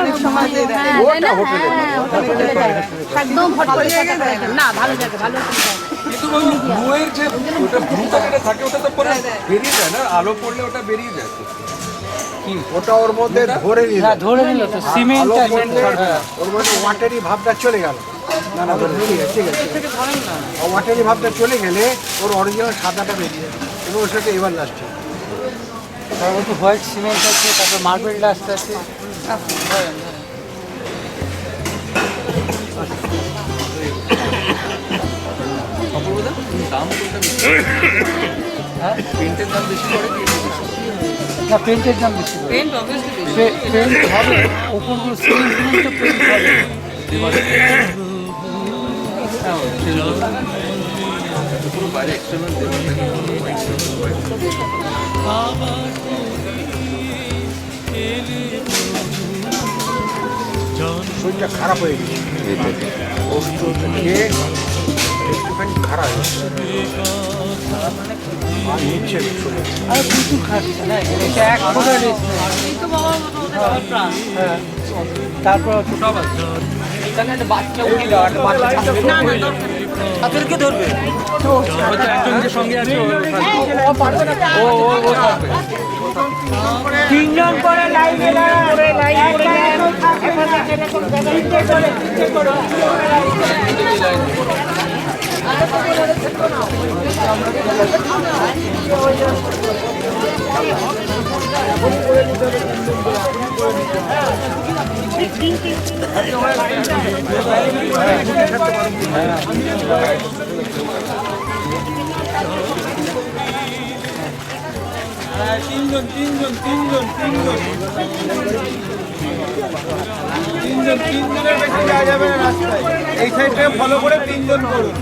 অনেক সময় দিয়ে দেয়। হ্যাঁ, তাই না? হ্যাঁ, হোটেলে একদম হট করে না। না ভালো জায়গা ভালো কিন্তু ওই ব্লুয়ের যে ওটা ব্লু কালারটা থাকে ওটা তো পরে বেরিয়ে যায় না? আলো পড়লে ওটা বেরিয়ে যায় ওটা ওর মধ্যে ধরে নিল। হ্যাঁ ধরে নিল তো সিমেন্টটা পড়লে ওর মধ্যে ওয়াটারি ভাবটা চলে গেল। না না ঠিক আছে ওয়াটারি ভাবটা চলে গেলে ওর অরিজিনাল সাদাটা বেরিয়ে এবং ওর সাথে এবার লাস্টে তারপর তো হোয়াইট সিমেন্ট আছে তারপর মার্বেল ডাস্ট আছে। দাম হ্যাঁ পেন্টের দাম বেশি পড়ে না পেন্টের দাম বেশি করে পেন্ট অবভিয়াসলি পেন্ট হবে ওপরগুলো সিমেন্ট তো পেন্ট হবে। পুরো বাইরে এক্সটার্নাল দেওয়াল থাকে হোয়াইট শরীরটা খারাপ হয়ে গেছে। ওষুধ খেয়ে একটুখানি খারাপ হয়েছে আর নিচ্ছে আর প্রচুর খাচ্ছে না এটা এক ফোটা রেস্ট নেই। হ্যাঁ তারপর এখানে একটা বাচ্চা উঠে যাওয়া বাচ্চা। তাদেরকে ধরবে একজন যে সঙ্গে আছে ও ও ও তিনজন করে লাইন লাইন তিনজন তিনজন তিনজন। তিনজন তিনজন তিনজনের বেশি যাওয়া যাবে না রাস্তায় এই সাইডটা ফলো করে তিনজন করুন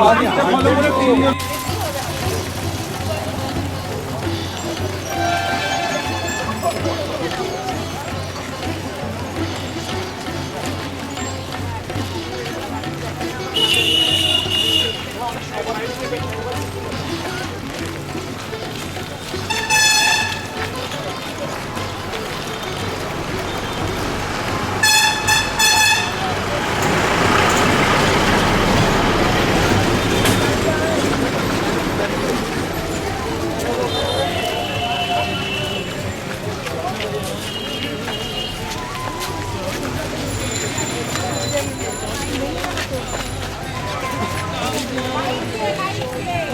বাদিকটা ফলো করে তিনজন।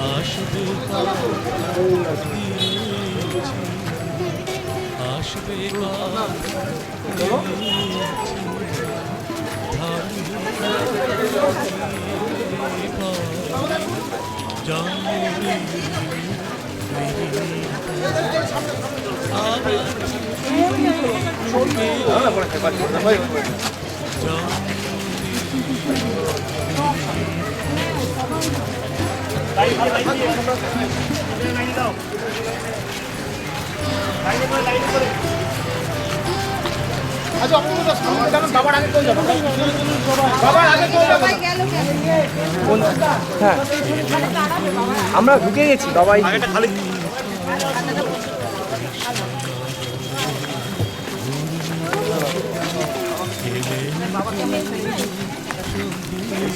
Aşık আসবে লাইনে করে লাইনে করে ভেঙে হ্যাঁ। আমরা ঢুকে গেছি বাবাই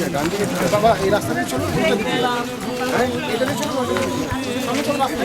ডান দিকে ঢুকে বাবা এই রাস্তা দিয়ে চলুন। উল্টো দিকে হ্যাঁ এটা দিয়ে চলুন। ওটা দিয়ে চলুন। রাস্তা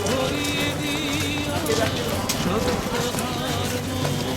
ধরিয়ে দিয়া সত্যধার্ম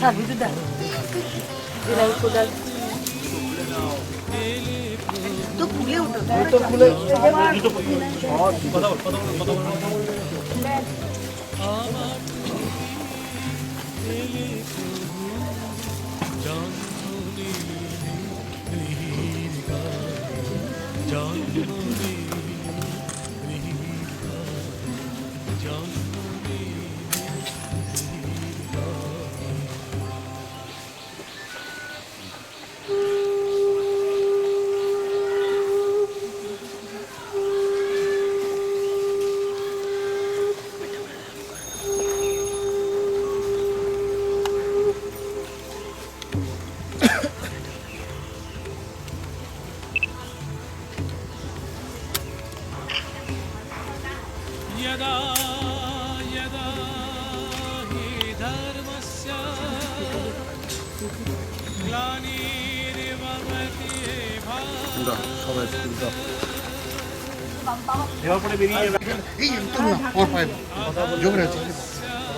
হ্যাঁ হ্যাঁ ছবি তো দরকার নেই আলাদা ক্যামেরা মানে চালিয়ে খাচ্ছে না না বাবা তুলতে বলেছে হ্যাঁ বুঝে দেখ এরা কোদাল তো ফুলে উঠো यदा यदा हि धर्मस्य ग्लानिर्भवति भारत এই তুল না আমার পায়ে জোরে আছে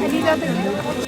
Hadi gidelim.